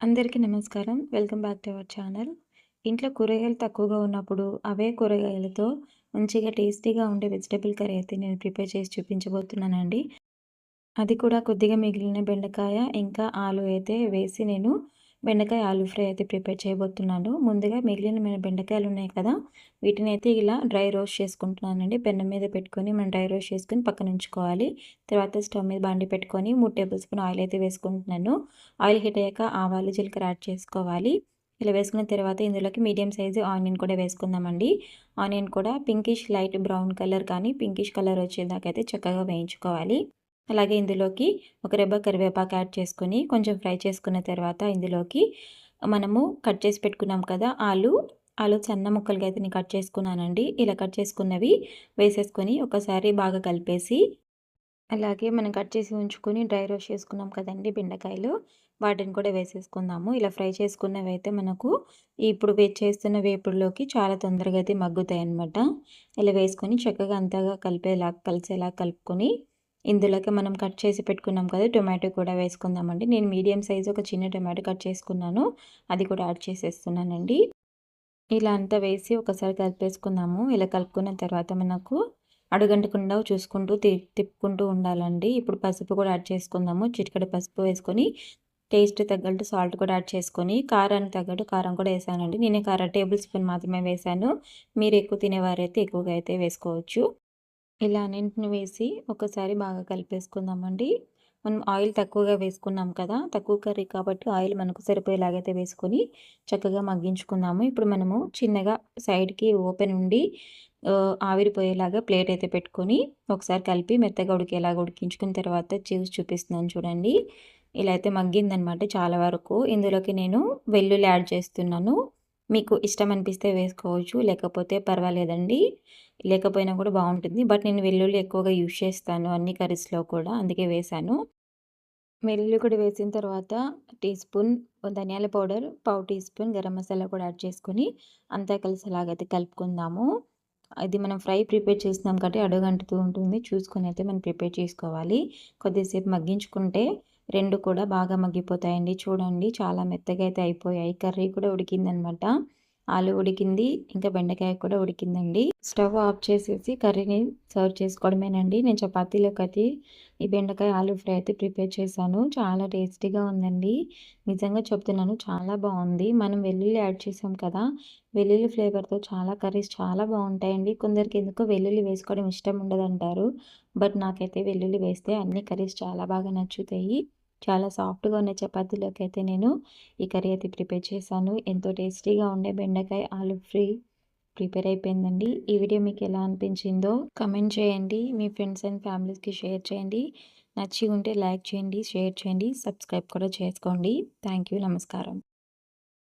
అందరికీ నమస్కారం. Welcome back to our channel. ఇంట్లో కూరగాయలు తక్కువగా ఉన్నప్పుడు, అవే కూరగాయలతో మంచిగా టేస్టీగా ఉండే వెజిటబుల్ కర్రీ అయితే నేను ప్రిపేర్ చేసి చూపించబోతున్నానండి. అది కూడా కొద్దిగా మిగిలిన బెండకాయ, ఇంకా ఆలు అయితే వేసి నేను బెండకాయ ఆలు ఫ్రై అయితే ప్రిపేర్ చేయబోతున్నాను. ముందుగా మిగిలిన మన బెండకాయలు ఉన్నాయి కదా వీటిని అయితే ఇలా డ్రై రోస్ట్ చేసుకుంటున్నానండి. పెన్నం మీద పెట్టుకొని మనం డ్రై రోస్ట్ చేసుకొని పక్కన ఉంచుకోవాలి. తర్వాత స్టవ్ మీద బాండి పెట్టుకొని మూడు టేబుల్ స్పూన్ ఆయిల్ అయితే వేసుకుంటున్నాను. ఆయిల్ హీట్ అయ్యాక ఆవాలు జీలకర్ర యాడ్ చేసుకోవాలి. ఇలా వేసుకున్న తర్వాత ఇందులోకి మీడియం సైజు ఆనియన్ కూడా వేసుకుందామండి. ఆనియన్ కూడా పింకిష్ లైట్ బ్రౌన్ కలర్ కానీ పింకిష్ కలర్ వచ్చేదాకైతే చక్కగా వేయించుకోవాలి. అలాగే ఇందులోకి ఒక రెబ్బ కరివేపాకు యాడ్ చేసుకొని కొంచెం ఫ్రై చేసుకున్న తర్వాత ఇందులోకి మనము కట్ చేసి పెట్టుకున్నాం కదా ఆలు. ఆలు సన్న ముక్కలుగా అయితే నేను కట్ చేసుకున్నానండి. ఇలా కట్ చేసుకున్నవి వేసేసుకొని ఒకసారి బాగా కలిపేసి అలాగే మనం కట్ చేసి ఉంచుకొని డ్రై రోస్ట్ చేసుకున్నాం కదండి బెండకాయలు. వాటిని కూడా వేసేసుకుందాము. ఇలా ఫ్రై చేసుకున్నవి అయితే మనకు ఇప్పుడు వే చేస్తున్న వేపుడులోకి చాలా తొందరగా అయితే మగ్గుతాయి అన్నమాట ఇలా వేసుకొని చక్కగా అంతగా కలిపేలా కలిసేలా కలుపుకొని ఇందులోకి మనం కట్ చేసి పెట్టుకున్నాం కదా టొమాటో కూడా వేసుకుందామండి. నేను మీడియం సైజు ఒక చిన్న టొమాటో కట్ చేసుకున్నాను. అది కూడా యాడ్ చేసేస్తున్నానండి. ఇలా అంతా వేసి ఒకసారి కలిపేసుకుందాము. ఇలా కలుపుకున్న తర్వాత మనకు అడుగంటకుండా చూసుకుంటూ తిప్పుకుంటూ ఉండాలండి. ఇప్పుడు పసుపు కూడా యాడ్ చేసుకుందాము. చిటికడ పసుపు వేసుకొని టేస్ట్ తగ్గట్టు సాల్ట్ కూడా యాడ్ చేసుకొని కారానికి తగ్గట్టు కారం కూడా వేసానండి. నేను కారం టేబుల్ స్పూన్ మాత్రమే వేసాను. మీరు ఎక్కువ తినేవారైతే ఎక్కువగా అయితే వేసుకోవచ్చు. ఇలా అన్నింటిని వేసి ఒకసారి బాగా కలిపేసుకుందామండి. మనం ఆయిల్ తక్కువగా వేసుకున్నాం కదా తక్కువ కర్రీ కాబట్టి ఆయిల్ మనకు సరిపోయేలాగైతే వేసుకొని చక్కగా మగ్గించుకుందాము. ఇప్పుడు మనము చిన్నగా సైడ్కి ఓపెన్ ఉండి ఆవిరిపోయేలాగా ప్లేట్ అయితే పెట్టుకొని ఒకసారి కలిపి మెత్తగా ఉడికేలాగా ఉడికించుకున్న తర్వాత చూసి చూపిస్తున్నాను చూడండి. ఇలా అయితే మగ్గిందనమాట చాలా వరకు. ఇందులోకి నేను వెల్లుల్లి యాడ్ చేస్తున్నాను. మీకు ఇష్టం అనిపిస్తే వేసుకోవచ్చు లేకపోతే పర్వాలేదండి. లేకపోయినా కూడా బాగుంటుంది. బట్ నేను వెల్లుల్లి ఎక్కువగా యూజ్ చేస్తాను అన్ని కర్రీస్లో కూడా. అందుకే వేశాను వెల్లుల్లి కూడా వేసిన తర్వాత టీ స్పూన్ ధనియాల పౌడర్ పావు టీ స్పూన్ గరం మసాలా కూడా యాడ్ చేసుకొని అంతా కలిసేలాగైతే కలుపుకుందాము. ఇది మనం ఫ్రై ప్రిపేర్ చేసినాం కాబట్టి అడుగంటుతూ ఉంటుంది. చూసుకొని అయితే మనం ప్రిపేర్ చేసుకోవాలి. కొద్దిసేపు మగ్గించుకుంటే రెండు కూడా బాగా మగ్గిపోతాయండి. చూడండి చాలా మెత్తగా అయితే అయిపోయాయి. కర్రీ కూడా ఉడికిందనమాట. ఆలు ఉడికింది ఇంకా బెండకాయ కూడా ఉడికిందండి. స్టవ్ ఆఫ్ చేసేసి కర్రీని సర్వ్ చేసుకోవడమేనండి. నేను చపాతీలోకి అయితే ఈ బెండకాయ ఆలు ఫ్రై అయితే ప్రిపేర్ చేశాను. చాలా టేస్టీగా ఉందండి. నిజంగా చెప్తున్నాను చాలా బాగుంది. మనం వెల్లుల్లి యాడ్ చేసాం కదా వెల్లుల్లి ఫ్లేవర్తో చాలా కర్రీస్ చాలా బాగుంటాయండి. కొందరికి ఎందుకో వెల్లుల్లి వేసుకోవడం ఇష్టం ఉండదంటారు. బట్ నాకైతే వెల్లుల్లి వేస్తే అన్ని కర్రీస్ చాలా బాగా నచ్చుతాయి. చాలా సాఫ్ట్గా ఉన్న చపాతీలోకి అయితే నేను ఈ కర్రీ అయితే ప్రిపేర్ చేశాను. ఎంతో టేస్టీగా ఉండే బెండకాయ ఆలు ఫ్రీ ప్రిపేర్ అయిపోయిందండి. ఈ వీడియో మీకు ఎలా అనిపించిందో కమెంట్ చేయండి. మీ ఫ్రెండ్స్ అండ్ ఫ్యామిలీస్కి షేర్ చేయండి. నచ్చి ఉంటే లైక్ చేయండి షేర్ చేయండి సబ్స్క్రైబ్ కూడా చేసుకోండి. థ్యాంక్ యూ నమస్కారం.